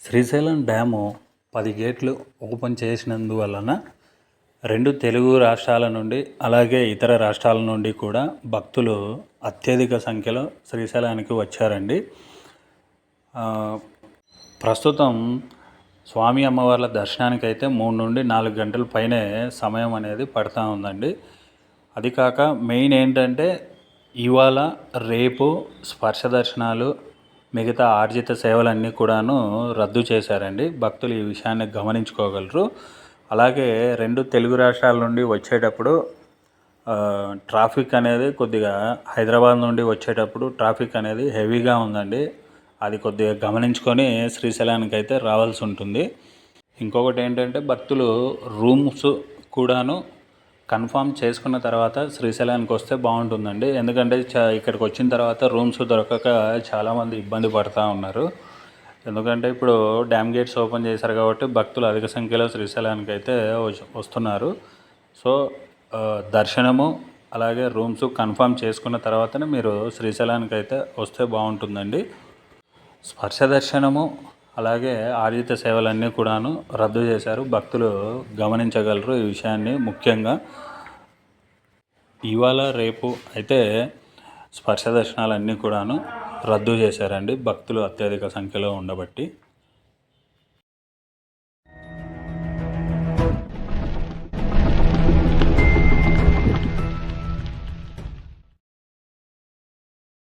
Srisailam dam పది గేట్లు open చేసినందువలన రెండు తెలుగు రాష్ట్రాల నుండి అలాగే ఇతర రాష్ట్రాల నుండి కూడా భక్తులు అత్యధిక సంఖ్యలో శ్రీశైలానికి వచ్చారండి. ప్రస్తుతం స్వామి అమ్మవార్ల దర్శనానికి అయితే మూడు నుండి నాలుగు గంటల పైనే సమయం అనేది పడతా ఉందండి. అది కాక మెయిన్ ఏంటంటే ఇవాళ రేపు స్పర్శ దర్శనాలు మిగతా ఆర్జిత సేవలన్నీ కూడాను రద్దు చేశారండి. భక్తులు ఈ విషయాన్ని గమనించుకోగలరు. అలాగే రెండు తెలుగు రాష్ట్రాల నుండి వచ్చేటప్పుడు ట్రాఫిక్ అనేది కొద్దిగా హైదరాబాద్ నుండి వచ్చేటప్పుడు ట్రాఫిక్ అనేది హెవీగా ఉందండి. అది కొద్దిగా గమనించుకొని శ్రీశైలానికి అయితే రావాల్సి ఉంటుంది. ఇంకొకటి ఏంటంటే భక్తులు రూమ్స్ కూడాను కన్ఫామ్ చేసుకున్న తర్వాత శ్రీశైలానికి వస్తే బాగుంటుందండి. ఎందుకంటే ఇక్కడికి వచ్చిన తర్వాత రూమ్స్ దొరకక చాలామంది ఇబ్బంది పడుతూ ఉన్నారు. ఎందుకంటే ఇప్పుడు డ్యామ్ గేట్స్ ఓపెన్ చేశారు కాబట్టి భక్తులు అధిక సంఖ్యలో శ్రీశైలానికి అయితే వస్తున్నారు. సో దర్శనము అలాగే రూమ్స్ కన్ఫామ్ చేసుకున్న తర్వాతనే మీరు శ్రీశైలానికి అయితే వస్తే బాగుంటుందండి. స్పర్శ దర్శనము అలాగే ఆర్జిత సేవలన్నీ కూడాను రద్దు చేశారు. భక్తులు గమనించగలరు ఈ విషయాన్ని ముఖ్యంగా. ఇవాళ రేపు అయితే స్పర్శ దర్శనాలన్నీ కూడాను రద్దు చేశారండి. భక్తులు అత్యధిక సంఖ్యలో ఉండబట్టి.